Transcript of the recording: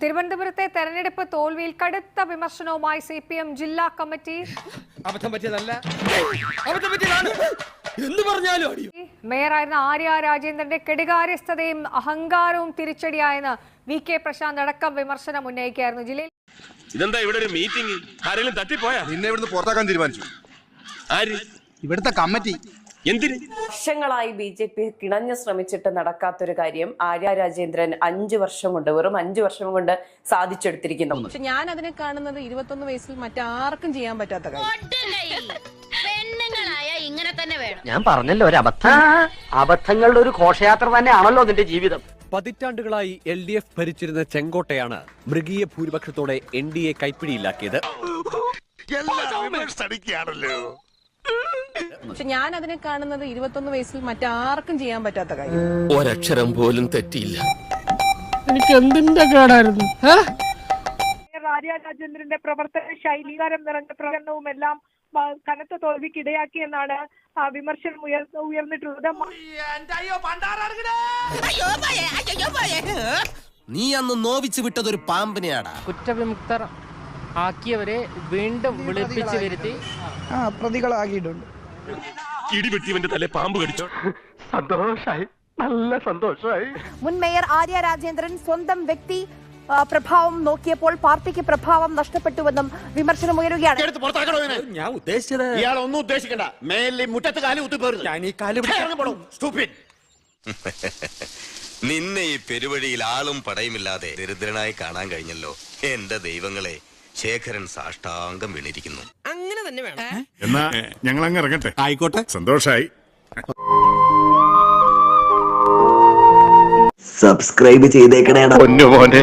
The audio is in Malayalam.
തിരുവനന്തപുരത്തെ തെരഞ്ഞെടുപ്പ് തോൽവിയിൽ കടുത്ത വിമർശനവുമായി സി പി എം ജില്ലാ കമ്മിറ്റി. അബദ്ധം പറ്റിയതല്ല. അബദ്ധം പറ്റിയതാണ്. എന്ത് പറഞ്ഞാലും അടിയോ. മേയറായിരുന്ന ആര്യ രാജേന്ദ്രന്റെ കെടുകാര്യസ്ഥതയും അഹങ്കാരവും തിരിച്ചടിയായെന്ന് വി കെ പ്രശാന്ത് അടക്കം വിമർശനം ഉന്നയിക്കുകയായിരുന്നു ജില്ലയിൽ. ഇതെന്താ ഇവിടെ ഒരു മീറ്റിംഗ് ആരെങ്കിലും തട്ടിപ്പോയാ? നിന്നെ ഇവിടുന്ന് പുറത്താക്കാൻ തീരുമാനിച്ചു. ആര്? ഇവിടുത്തെ കമ്മിറ്റി. എന്തിന്? വർഷങ്ങളായി ബി ജെ പി കിണഞ്ഞു ശ്രമിച്ചിട്ട് നടക്കാത്തൊരു കാര്യം ആര്യ രാജേന്ദ്രൻ അഞ്ചു വർഷം കൊണ്ട് വെറും അഞ്ചു വർഷം കൊണ്ട് സാധിച്ചെടുത്തിരിക്കുന്നു. പക്ഷെ ഞാൻ അതിനെ കാണുന്നത് ഇരുപത്തൊന്ന് വയസ്സിൽ മറ്റാർക്കും ചെയ്യാൻ പറ്റാത്ത കാര്യം. പെണ്ണുങ്ങളായ ഇങ്ങനെ തന്നെ വേണം. ഞാൻ പറഞ്ഞല്ലോ ഒരു അബദ്ധം. അബദ്ധങ്ങളുടെ ഒരു ഘോഷയാത്ര തന്നെയാണല്ലോ നിന്റെ ജീവിതം. പതിറ്റാണ്ടുകളായി എൽ ഡി എഫ് ഭരിച്ചിരുന്ന ചെങ്കോട്ടയാണ് മൃഗീയ ഭൂരിപക്ഷത്തോടെ എൻ ഡി എ കൈപ്പിടിയിലാക്കിയത്. പക്ഷെ ഞാൻ അതിനെ കാണുന്നത് ഇരുപത്തൊന്ന് വയസ്സിൽ മറ്റാർക്കും ചെയ്യാൻ പറ്റാത്ത കാര്യം. ഒരക്ഷരം പോലും തെറ്റിയില്ല. എനിക്ക് എന്തിന്റെ ആര്യ രാജേന്ദ്രന്റെ പ്രവർത്തന ശൈലീകാരം നിറഞ്ഞ പ്രകടനവും എല്ലാം കനത്ത തോൽവിക്ക് ഇടയാക്കി എന്നാണ് വിമർശനം ഉയർ ഉയർന്നിട്ടുള്ളത്. നീ അന്ന് നോവിച്ചു വിട്ടതൊരു പാമ്പിനെയാടാ. കുറ്റവിമുക്തർ ആക്കിയവരെ വീണ്ടും വിളിപ്പിച്ചു വരുത്തി. പ്രതികളാക്കിയിട്ടുണ്ട്. ഇടിവെട്ടിവന്റെ തലേ പാമ്പ് കടിച്ചോ? സന്തോഷായി. നല്ല സന്തോഷമായി മുൻ മേയർ ആര്യ രാജേന്ദ്രൻ സ്വന്തം വ്യക്തി പ്രഭാവം നോക്കിയപ്പോൾ പാർട്ടിക്ക് പ്രഭാവം നഷ്ടപ്പെട്ടുവെന്നും വിമർശനം ഉയരുകയാണ്. ഞാൻ ഉദ്ദേശിച്ചത് ഇയാളൊന്നും ഉദ്ദേശിക്കണ്ട. മേലിൽ മുറ്റത്ത് കാലി കുത്തിപ്പോരുത് ഞാൻ ഈ കാൽ നിന്നെ ഈ പെരുവഴിയിൽ ആളും പടയുമില്ലാതെ ദരിദ്രനായി കാണാൻ കഴിഞ്ഞല്ലോ. എന്റെ ദൈവങ്ങളെ ശേഖരൻ സാഷ്ടാംഗം വീണിരിക്കുന്നു. അങ്ങനെ തന്നെ വേണം. എന്നാ ഞങ്ങൾ അങ്ങ് ഇറങ്ങട്ടെ. ആയിക്കോട്ടെ. സന്തോഷായി. സബ്സ്ക്രൈബ് ചെയ്തേക്കണേടാ. പൊന്നു മോനെ